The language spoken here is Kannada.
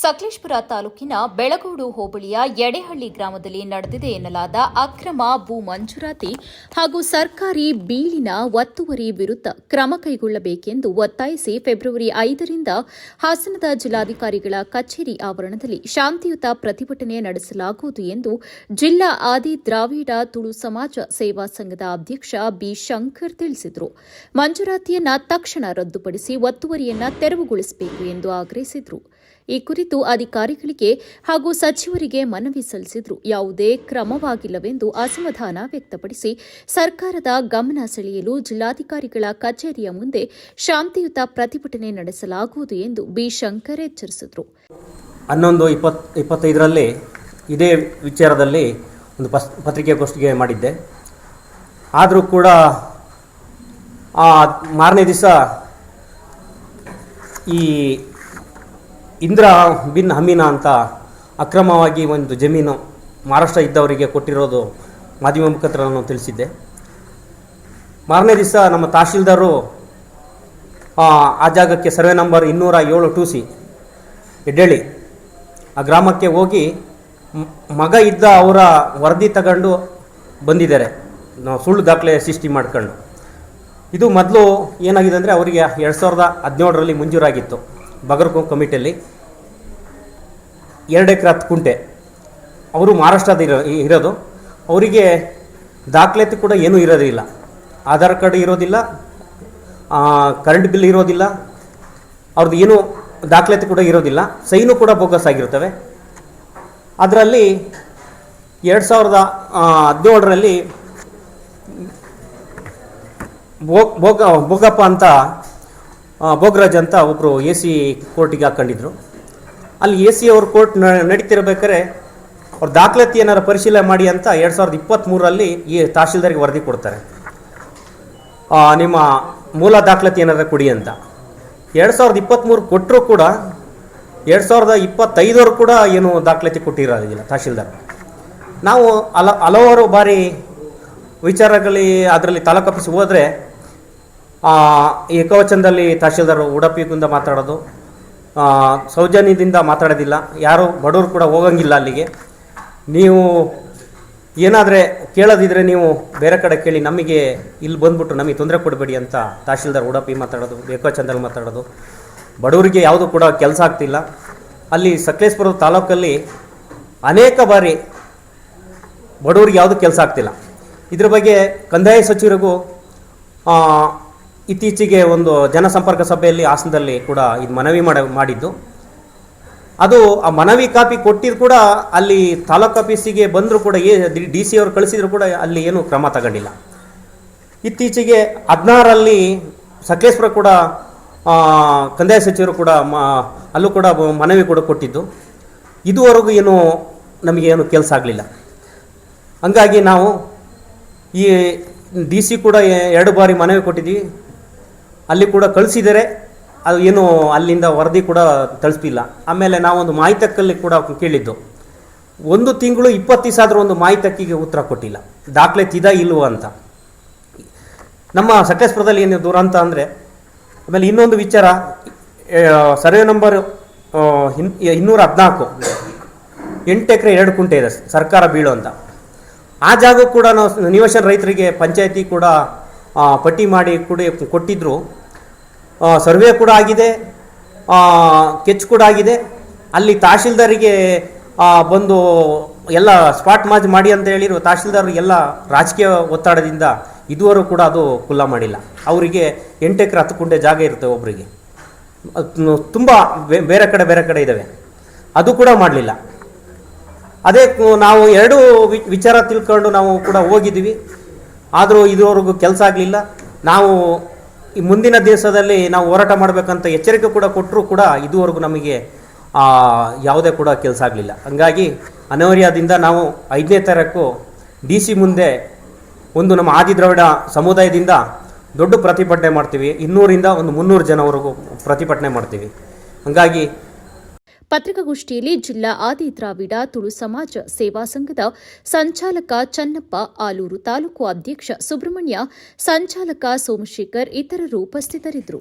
ಸಕಲೇಶಪುರ ತಾಲೂಕಿನ ಬೆಳಗೋಡು ಹೋಬಳಿಯ ಎಡೆಹಳ್ಳಿ ಗ್ರಾಮದಲ್ಲಿ ನಡೆದಿದೆ ಎನ್ನಲಾದ ಅಕ್ರಮ ಭೂ ಮಂಜೂರಾತಿ ಹಾಗೂ ಸರ್ಕಾರಿ ಬೀಳಿನ ಒತ್ತುವರಿ ವಿರುದ್ಧ ಕ್ರಮ ಕೈಗೊಳ್ಳಬೇಕೆಂದು ಒತ್ತಾಯಿಸಿ ಫೆಬ್ರವರಿ ಐದರಿಂದ ಹಾಸನದ ಜಿಲ್ಲಾಧಿಕಾರಿಗಳ ಕಚೇರಿ ಆವರಣದಲ್ಲಿ ಶಾಂತಿಯುತ ಪ್ರತಿಭಟನೆ ನಡೆಸಲಾಗುವುದು ಎಂದು ಜಿಲ್ಲಾ ಆದಿ ದ್ರಾವಿಡ ತುಳು ಸಮಾಜ ಸೇವಾ ಸಂಘದ ಅಧ್ಯಕ್ಷ ಬಿ ಶಂಕರ್ ತಿಳಿಸಿದರು. ಮಂಜೂರಾತಿಯನ್ನು ತಕ್ಷಣ ರದ್ದುಪಡಿಸಿ ಒತ್ತುವರಿಯನ್ನು ತೆರವುಗೊಳಿಸಬೇಕು ಎಂದು ಆಗ್ರಹಿಸಿದರು. ಈ ಕುರಿತು ಅಧಿಕಾರಿಗಳಿಗೆ ಹಾಗೂ ಸಚಿವರಿಗೆ ಮನವಿ ಸಲ್ಲಿಸಿದ್ರು. ಯಾವುದೇ ಕ್ರಮವಾಗಿಲ್ಲವೆಂದು ಅಸಮಾಧಾನ ವ್ಯಕ್ತಪಡಿಸಿ ಸರ್ಕಾರದ ಗಮನ ಸೆಳೆಯಲು ಜಿಲ್ಲಾಧಿಕಾರಿಗಳ ಕಚೇರಿಯ ಮುಂದೆ ಶಾಂತಿಯುತ ಪ್ರತಿಭಟನೆ ನಡೆಸಲಾಗುವುದು ಎಂದು ಬಿ. ಶಂಕರ್ ಎಚ್ಚರಿಸಿದರು. ಹನ್ನೊಂದು ಇಪ್ಪತ್, ಇಪ್ಪತ್ತೈದರಲ್ಲಿ ಇದೇ ವಿಚಾರದಲ್ಲಿ ಒಂದು ಪಸ್, ಪತ್ರಿಕೆಗೋಷ್ಠಿಗೆ ಮಾಡಿದ್ದೆ. ಆದರೂ ಕೂಡ ಆ ಮಾರನೇ ದಿವಸ ಈ ಇಂದ್ರ ಬಿನ್ ಹಮೀನ ಅಂತ ಅಕ್ರಮವಾಗಿ ಒಂದು ಜಮೀನು ಮಹಾರಾಷ್ಟ್ರ ಇದ್ದವರಿಗೆ ಕೊಟ್ಟಿರೋದು ಮಾಧ್ಯಮ ಮುಖಾಂತರ ನಾನು ತಿಳಿಸಿದ್ದೆ. ಮಾರನೇ ದಿವಸ ನಮ್ಮ ತಹಶೀಲ್ದಾರು, ಆ ಆ ಜಾಗಕ್ಕೆ ಸರ್ವೆ ನಂಬರ್ ಇನ್ನೂರ ಏಳು ಟು ಸಿ ಎಡ್ಡಳ್ಳಿ ಆ ಗ್ರಾಮಕ್ಕೆ ಹೋಗಿ ಮಗ ಇದ್ದ ಅವರ ವರದಿ ತಗೊಂಡು ಬಂದಿದ್ದಾರೆ. ನಾವು ಸುಳ್ಳು ದಾಖಲೆ ಸೃಷ್ಟಿ ಮಾಡ್ಕೊಂಡು. ಇದು ಮೊದಲು ಏನಾಗಿದೆ ಅಂದರೆ ಅವರಿಗೆ ಎರಡು ಸಾವಿರದ ಹದಿನೇಳರಲ್ಲಿ ಮಂಜೂರಾಗಿತ್ತು. ಬಗರ್ಕೊ ಕಮಿಟಿಯಲ್ಲಿ ಎರಡು ಎಕರೆ ಹತ್ತು ಕುಂಟೆ. ಅವರು ಮಹಾರಾಷ್ಟ್ರದ ಇರೋ ಇರೋದು. ಅವರಿಗೆ ದಾಖಲಾತಿ ಕೂಡ ಏನೂ ಇರೋದಿಲ್ಲ ಆಧಾರ್ ಕಾರ್ಡ್ ಇರೋದಿಲ್ಲ. ಕರೆಂಟ್ ಬಿಲ್ ಇರೋದಿಲ್ಲ. ಅವ್ರದ್ದು ಏನೂ ದಾಖಲಾತಿ ಕೂಡ ಇರೋದಿಲ್ಲ. ಸೈನು ಕೂಡ ಬೋಗಸ್ ಆಗಿರ್ತವೆ. ಅದರಲ್ಲಿ ಎರಡು ಸಾವಿರದ ಹದಿನೇಳರಲ್ಲಿ ಬೋ ಬೋಗ ಬೋಗಪ್ಪ ಅಂತ ಆ, ಬೋಗರಾಜ್ ಅಂತ ಒಬ್ಬರು ಎ ಸಿ ಕೋರ್ಟಿಗೆ ಹಾಕ್ಕೊಂಡಿದ್ರು. ಅಲ್ಲಿ ಎ ಸಿ ಅವ್ರ ಕೋರ್ಟ್ ನಡೀತಿರ್ಬೇಕಾರೆ ಅವ್ರ ದಾಖಲಾತಿ ಏನಾರು ಪರಿಶೀಲನೆ ಮಾಡಿ ಅಂತ ಎರಡು ಸಾವಿರದ ಇಪ್ಪತ್ತ್ಮೂರರಲ್ಲಿ ಈ ತಹಶೀಲ್ದಾರ್ಗೆ ವರದಿ ಕೊಡ್ತಾರೆ. ನಿಮ್ಮ ಮೂಲ ದಾಖಲಾತಿ ಏನಾರು ಕೊಡಿ ಅಂತ. ಎರಡು ಸಾವಿರದ ಇಪ್ಪತ್ತ್ಮೂರು ಕೊಟ್ಟರು ಕೂಡ ಎರಡು ಸಾವಿರದ ಇಪ್ಪತ್ತೈದವರು ಕೂಡ ಏನು ದಾಖಲಾತಿ ಕೊಟ್ಟಿರೋದಿಲ್ಲ ತಹಶೀಲ್ದಾರ್. ನಾವು ಹಲ ಹಲವಾರು ಬಾರಿ ವಿಚಾರಗಳಲ್ಲಿ ಅದರಲ್ಲಿ ತಾಲೂಕು ಆಫೀಸ್ ಹೋದರೆ ಏಕವಚನದಲ್ಲಿ ತಹಶೀಲ್ದಾರ್ ಉಡುಪಿಯಿಂದ ಮಾತಾಡೋದು. ಸೌಜನ್ಯದಿಂದ ಮಾತಾಡೋದಿಲ್ಲ. ಯಾರು ಬಡವರು ಕೂಡ ಹೋಗಂಗಿಲ್ಲ ಅಲ್ಲಿಗೆ. ನೀವು ಏನಾದರೆ ಕೇಳೋದಿದ್ರೆ ನೀವು ಬೇರೆ ಕಡೆ ಕೇಳಿ, ನಮಗೆ ಇಲ್ಲಿ ಬಂದ್ಬಿಟ್ಟು ನಮಗೆ ತೊಂದರೆ ಕೊಡಬೇಡಿ ಅಂತ ತಹಶೀಲ್ದಾರ್ ಉಡಪಿ ಮಾತಾಡೋದು, ಏಕವಚನದಲ್ಲಿ ಮಾತಾಡೋದು. ಬಡವರಿಗೆ ಯಾವುದು ಕೂಡ ಕೆಲಸ ಆಗ್ತಿಲ್ಲ. ಅಲ್ಲಿ ಸಕಲೇಶ್ಪುರ ತಾಲೂಕಲ್ಲಿ ಅನೇಕ ಬಾರಿ ಬಡವರಿಗೆ ಯಾವುದು ಕೆಲಸ ಆಗ್ತಿಲ್ಲ. ಇದ್ರ ಬಗ್ಗೆ ಕಂದಾಯ ಸಚಿವರಿಗೂ ಇತ್ತೀಚೆಗೆ ಒಂದು ಜನಸಂಪರ್ಕ ಸಭೆಯಲ್ಲಿ ಹಾಸನದಲ್ಲಿ ಕೂಡ ಇದು ಮನವಿ ಮಾಡ, ಮಾಡಿದ್ದು. ಅದು ಆ ಮನವಿ ಕಾಪಿ ಕೊಟ್ಟಿದ್ರು ಕೂಡ ಅಲ್ಲಿ ತಾಲೂಕು ಆಫೀಸಿಗೆ ಬಂದರೂ ಕೂಡ ಏ, ಡಿ ಸಿ ಅವರು ಕಳಿಸಿದ್ರು ಕೂಡ ಅಲ್ಲಿ ಏನೂ ಕ್ರಮ ತಗೊಂಡಿಲ್ಲ. ಇತ್ತೀಚೆಗೆ ಹದಿನಾರಲ್ಲಿ ಸಕಲೇಶ್ವರ ಕೂಡ ಕಂದಾಯ ಸಚಿವರು ಕೂಡ ಮ, ಅಲ್ಲೂ ಕೂಡ ಮನವಿ ಕೂಡ ಕೊಟ್ಟಿದ್ದು. ಇದುವರೆಗೂ ಏನು ನಮಗೆ ಏನು ಕೆಲಸ ಆಗಲಿಲ್ಲ. ಹಂಗಾಗಿ ನಾವು ಈ ಡಿ ಸಿ ಕೂಡ ಎರಡು ಬಾರಿ ಮನವಿ ಕೊಟ್ಟಿದ್ದೀವಿ ಅಲ್ಲಿ ಕೂಡ ಕಳಿಸಿದರೆ ಅದು ಏನು ಅಲ್ಲಿಂದ ವರದಿ ಕೂಡ ತಲುಪಿಲ್ಲ. ಆಮೇಲೆ ನಾವೊಂದು ಮಾಹಿತಕ್ಕಲ್ಲಿ ಕೂಡ ಕೇಳಿದ್ದು, ಒಂದು ತಿಂಗಳು ಇಪ್ಪತ್ತು ದಿವಸ ಆದರೂ ಒಂದು ಮಾಹಿತಕ್ಕಿಗೆ ಉತ್ತರ ಕೊಟ್ಟಿಲ್ಲ. ದಾಖಲೆ ತಿದ ಇಲ್ವೋ ಅಂತ. ನಮ್ಮ ಸಕಲೇಶ್ಪುರದಲ್ಲಿ ಏನು ದೂರ ಅಂತ ಅಂದರೆ, ಆಮೇಲೆ ಇನ್ನೊಂದು ವಿಚಾರ ಸರ್ವೆ ನಂಬರ್ ಇನ್ನೂರ ಹದಿನಾಲ್ಕು, ಎಂಟು ಎಕರೆ ಎರಡು ಕುಂಟೆ ಇದೆ, ಸರ್ಕಾರ ಬೀಳು ಅಂತ. ಆ ಜಾಗ ಕೂಡ ನಾವು ನಿವೇಶನ ರೈತರಿಗೆ ಪಂಚಾಯತಿ ಕೂಡ ಪಟ್ಟಿ ಮಾಡಿ ಕೂಡ ಕೊಟ್ಟಿದ್ದರು ಸರ್ವೆ ಕೂಡ ಆಗಿದೆ. ಕೆಚ್ ಕೂಡ ಆಗಿದೆ. ಅಲ್ಲಿ ತಹಶೀಲ್ದಾರಿಗೆ ಬಂದು ಎಲ್ಲ ಸ್ಪಾಟ್ ಮಾಜ್ ಮಾಡಿ ಅಂತ ಹೇಳಿರೋ ತಹಶೀಲ್ದಾರ್ ಎಲ್ಲ ರಾಜಕೀಯ ಒತ್ತಡದಿಂದ ಇದುವರೆಗೂ ಕೂಡ ಅದು ಕುಲ್ಲ ಮಾಡಿಲ್ಲ. ಅವರಿಗೆ ಎಂಟು ಎಕರೆ ಹತ್ತು ಕುಂಟೆ ಜಾಗ ಇರುತ್ತೆ ಒಬ್ಬರಿಗೆ ತುಂಬ ಬೇರೆ ಕಡೆ ಬೇರೆ ಕಡೆ ಇದ್ದಾವೆ ಅದು ಕೂಡ ಮಾಡಲಿಲ್ಲ. ಅದೇ ನಾವು ಎರಡು ವಿಚಾರ ತಿಳ್ಕೊಂಡು ನಾವು ಕೂಡ ಹೋಗಿದ್ದೀವಿ. ಆದರೂ ಇದುವರೆಗೂ ಕೆಲಸ ಆಗಲಿಲ್ಲ. ನಾವು ಈ ಮುಂದಿನ ದಿವಸದಲ್ಲಿ ನಾವು ಹೋರಾಟ ಮಾಡಬೇಕಂತ ಎಚ್ಚರಿಕೆ ಕೂಡ ಕೊಟ್ಟರೂ ಕೂಡ ಇದುವರೆಗೂ ನಮಗೆ ಯಾವುದೇ ಕೂಡ ಕೆಲಸ ಆಗಲಿಲ್ಲ. ಹಂಗಾಗಿ ಅನಿವಾರ್ಯದಿಂದ ನಾವು ಐದನೇ ತಾರೀಕು ಡಿ ಸಿ ಮುಂದೆ ಒಂದು ನಮ್ಮ ಆದಿದ್ರಾವಿಡ ಸಮುದಾಯದಿಂದ ದೊಡ್ಡ ಪ್ರತಿಭಟನೆ ಮಾಡ್ತೀವಿ. ಇನ್ನೂರಿಂದ ಒಂದು ಮುನ್ನೂರು ಜನವರೆಗೂ ಪ್ರತಿಭಟನೆ ಮಾಡ್ತೀವಿ. ಹಂಗಾಗಿ ಪತ್ರಿಕಾಗೋಷ್ಠಿಯಲ್ಲಿ ಜಿಲ್ಲಾ ಆದಿ ದ್ರಾವಿಡ ತುಳು ಸಮಾಜ ಸೇವಾ ಸಂಘದ ಸಂಚಾಲಕ ಚನ್ನಪ್ಪ ಆಲೂರು ತಾಲೂಕು ಅಧ್ಯಕ್ಷ ಸುಬ್ರಹ್ಮಣ್ಯ, ಸಂಚಾಲಕ ಸೋಮಶೇಖರ್ ಇತರರು ಉಪಸ್ಥಿತರಿದ್ದರು.